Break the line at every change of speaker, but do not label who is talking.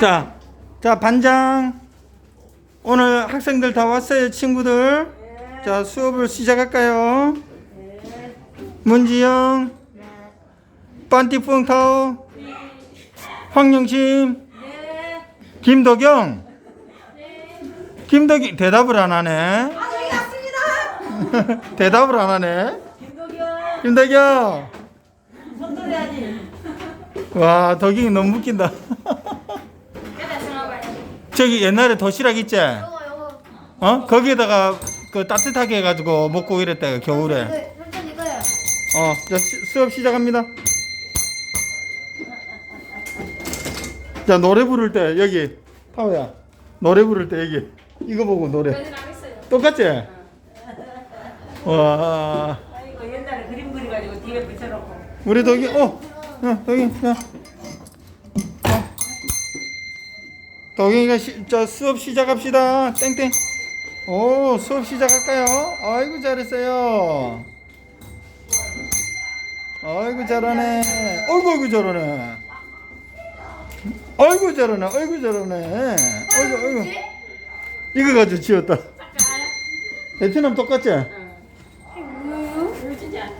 자, 자, 반장. 오늘 학생들 다 왔어요, 친구들. 자, 수업을 시작할까요? 문지영, 반티풍타오, 황영심, 김덕영. 김덕이 대답을 안 하네. 대답을 안 하네.
김도경,
김덕영.
손들어야지.
와, 덕영이 너무 웃긴다. 저기 옛날에 도시락 있지? 어? 거기에다가 그 따뜻하게 해가지고 먹고 이랬다, 겨울에.
삼촌 이거요.
어, 자, 시- 수업 시작합니다. 자, 노래 부를 때, 여기, 타오야. 노래 부를 때, 여기. 이거 보고 노래. 똑같지? 와,
아이고 옛날에 그림 그려가지고 뒤에 붙여놓고.
우리 덕이, 어, 야, 덕이, 야. 어. 덕이가 시, 자, 수업 시작합시다. 땡땡. 오, 수업 시작할까요? 아이고, 잘했어요. 아이고, 잘하네. 어이구, 어이구, 잘하네. 아이고, 잘하네. 아이고, 잘하네. 아이고, 아이고. 이거 가지고 지었다. 베트남 똑같지?